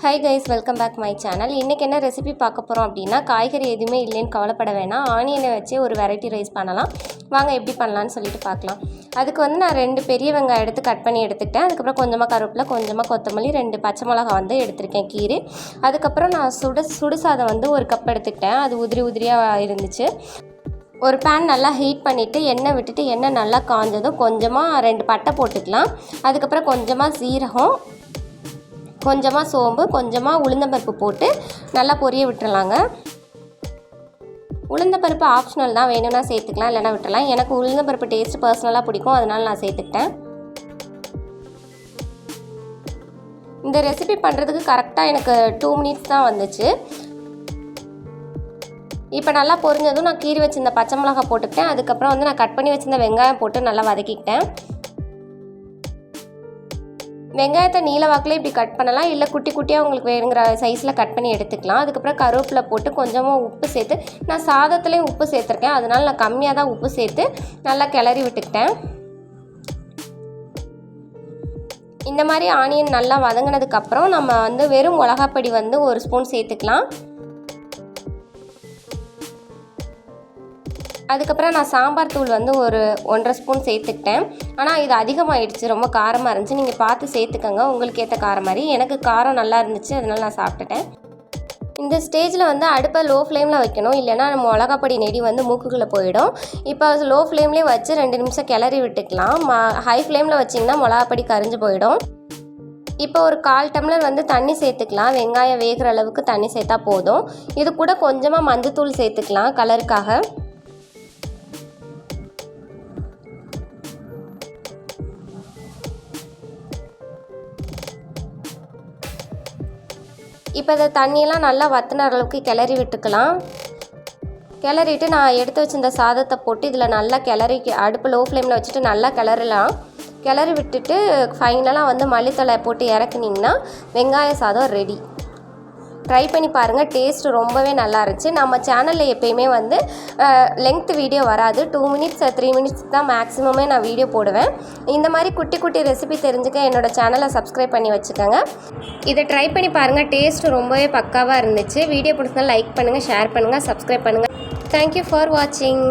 Hi guys welcome back my channel இன்றைக்கி என்ன recipe பார்க்க போகிறோம் அப்படின்னா காய்கறி எதுவுமே இல்லைன்னு கவலைப்பட வேணாம். ஆனியனை வச்சு ஒரு வெரைட்டி ரைஸ் பண்ணலாம். வாங்க எப்படி பண்ணலான்னு சொல்லிட்டு பார்க்கலாம். அதுக்கு வந்து நான் ரெண்டு பெரிய வெங்காயம் எடுத்து கட் பண்ணி எடுத்துக்கிட்டேன் அதுக்கப்புறம் கொஞ்சமாக கருவேப்பிலை கொஞ்சமாக கொத்தமல்லி ரெண்டு பச்சை மிளகா வந்து எடுத்திருக்கேன் கீரை. அதுக்கப்புறம் நான் சுடு சுடு சாதம் வந்து ஒரு கப் எடுத்துக்கிட்டேன். அது உதிரி உதிரியாக இருந்துச்சு. ஒரு பேன் நல்லா ஹீட் பண்ணிவிட்டு எண்ணெய் விட்டுட்டு எண்ணெய் நல்லா காஞ்சதும் கொஞ்சமாக ரெண்டு பட்டை போட்டுக்கலாம். அதுக்கப்புறம் கொஞ்சமாக சீரகம் கொஞ்சமாக சோம்பு கொஞ்சமாக உளுந்தம்பருப்பு போட்டு நல்லா பொரிய விட்டுறலாங்க. உளுந்தம்பருப்பு ஆப்ஷனல் தான். வேணும்னா சேர்த்துக்கலாம் இல்லைனா விட்டுறலாம். எனக்கு உளுந்தம்பருப்பு டேஸ்ட் பர்சனலாக பிடிக்கும். அதனால நான் சேர்த்துக்கிட்டேன். இந்த ரெசிபி பண்ணுறதுக்கு கரெக்டாக எனக்கு டூ மினிட்ஸ் தான் வந்துச்சு. இப்போ நல்லா பொரிஞ்சதும் நான் கீறி வச்சிருந்த பச்சை மிளகா போட்டுக்கிட்டேன். அதுக்கப்புறம் வந்து நான் கட் பண்ணி வச்சிருந்த வெங்காயம் போட்டு நல்லா வதக்கிக்கிட்டேன். வெங்காயத்தை நீல வாக்கில் இப்படி கட் பண்ணலாம். இல்லை குட்டி குட்டியாக உங்களுக்கு வேணுங்கிற சைஸில் கட் பண்ணி எடுத்துக்கலாம். அதுக்கப்புறம் கருவேப்பிலை போட்டு கொஞ்சமாக உப்பு சேர்த்து நான் சாதத்துலேயும் உப்பு சேர்த்துருக்கேன். அதனால் நான் கம்மியாக தான் உப்பு சேர்த்து நல்லா கிளறி விட்டுக்கிட்டேன். இந்த மாதிரி ஆனியன் நல்லா வதங்கினதுக்கப்புறம் நம்ம வந்து வெறும் மிளகாப்பொடி வந்து ஒரு ஸ்பூன் சேர்த்துக்கலாம். அதுக்கப்புறம் நான் சாம்பார் தூள் வந்து ஒரு ஒன்றரை ஸ்பூன் சேர்த்துக்கிட்டேன். ஆனால் இது அதிகமாகிடுச்சு ரொம்ப காரமாக இருந்துச்சு. நீங்கள் பார்த்து சேர்த்துக்கோங்க. உங்களுக்கு ஏற்ற காரம் மாதிரி. எனக்கு காரம் நல்லா இருந்துச்சு. அதனால் நான் சாப்பிட்டுட்டேன். இந்த ஸ்டேஜில் வந்து அடுப்பை லோ ஃப்ளேமில் வைக்கணும். இல்லைனா நம்ம மிளகாப்பொடி நெடி வந்து மூக்குக்குள்ளே போயிடும். இப்போ லோ ஃப்ளேம்லேயே வச்சு ரெண்டு நிமிஷம் கிளறி விட்டுக்கலாம். ஹை ஃப்ளேமில் வச்சிங்கன்னா மிளகாப்பொடி கரிஞ்சு போயிடும். இப்போ ஒரு கால் டம்ளர் வந்து தண்ணி சேர்த்துக்கலாம். வெங்காயம் வேகிற அளவுக்கு தண்ணி சேர்த்தா போதும். இது கூட கொஞ்சமாக மஞ்சத்தூள் சேர்த்துக்கலாம் கலருக்காக. இப்போ இதை தண்ணியெல்லாம் நல்லா வத்தின அளவுக்கு கிளறி விட்டுக்கலாம். கிளறிட்டு நான் எடுத்து வச்சிருந்த சாதத்தை போட்டு இதில் நல்லா கிளறி அடுப்பு லோ ஃப்ளேமில் வச்சுட்டு நல்லா கிளறலாம். கிளறி விட்டுட்டு ஃபைனலாக வந்து மல்லித்தலை போட்டு இறக்குனிங்கன்னா வெங்காய சாதம் ரெடி ட்ரை பண்ணி பாருங்கள் டேஸ்ட் ரொம்பவே நல்லா இருந்துச்சு. நம்ம சேனலில் எப்பயுமே வந்து லெங்க்த் வீடியோ வராது. டூ மினிட்ஸ் த்ரீ மினிட்ஸ் தான் மேக்ஸிமமே நான் வீடியோ போடுவேன். இந்த மாதிரி குட்டி குட்டி ரெசிபி தெரிஞ்சுக்க என்னோட சேனலை சப்ஸ்கிரைப் பண்ணி வச்சுக்கோங்க. இதை ட்ரை பண்ணி பாருங்கள் டேஸ்ட் ரொம்பவே பக்காவாக இருந்துச்சு. வீடியோ பிடிச்சதுனா லைக் பண்ணுங்கள் ஷேர் பண்ணுங்கள் சப்ஸ்கிரைப் பண்ணுங்கள் தேங்க்யூ ஃபார் வாட்சிங்